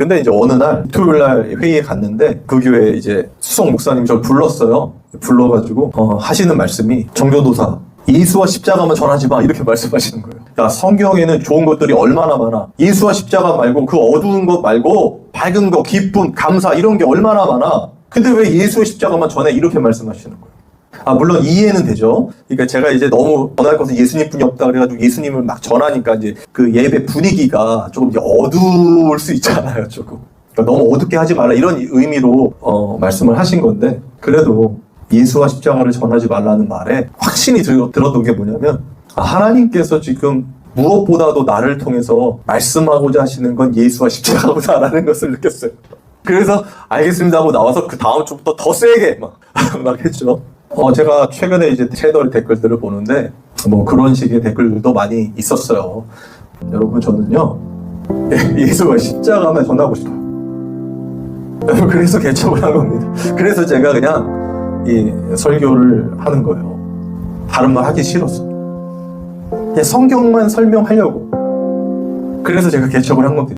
근데 이제 어느 날 토요일 날 회의에 갔는데 그 교회 이제 수석 목사님이 저를 불렀어요. 불러가지고 어, 하시는 말씀이 정교도사 예수와 십자가만 전하지 마 이렇게 말씀하시는 거예요. 야 성경에는 좋은 것들이 얼마나 많아. 예수와 십자가 말고 그 어두운 것 말고 밝은 거, 기쁨, 감사 이런 게 얼마나 많아. 근데 왜 예수의 십자가만 전해 이렇게 말씀하시는 거예요. 아 물론 이해는 되죠. 그러니까 제가 이제 너무 전할 것은 예수님뿐이 없다 그래가지고 예수님을 막 전하니까 이제 그 예배 분위기가 조금 어두울 수 있잖아요, 조금. 그러니까 너무 어둡게 하지 말라 이런 의미로 어, 말씀을 하신 건데 그래도 예수와 십자가를 전하지 말라는 말에 확신이 들, 들었던 게 뭐냐면 아, 하나님께서 지금 무엇보다도 나를 통해서 말씀하고자 하시는 건 예수와 십자가구나라는 것을 느꼈어요. 그래서 알겠습니다 하고 나와서 그 다음 주부터 더 세게 막, 막 했죠. 어, 제가 최근에 이제 채널 댓글들을 보는데 뭐 그런 식의 댓글들도 많이 있었어요. 여러분 저는요 예수가 십자가만 전하고 싶어요. 그래서 개척을 한 겁니다. 그래서 제가 그냥 이 설교를 하는 거예요. 다른 말 하기 싫었어. 그냥 성경만 설명하려고. 그래서 제가 개척을 한 겁니다.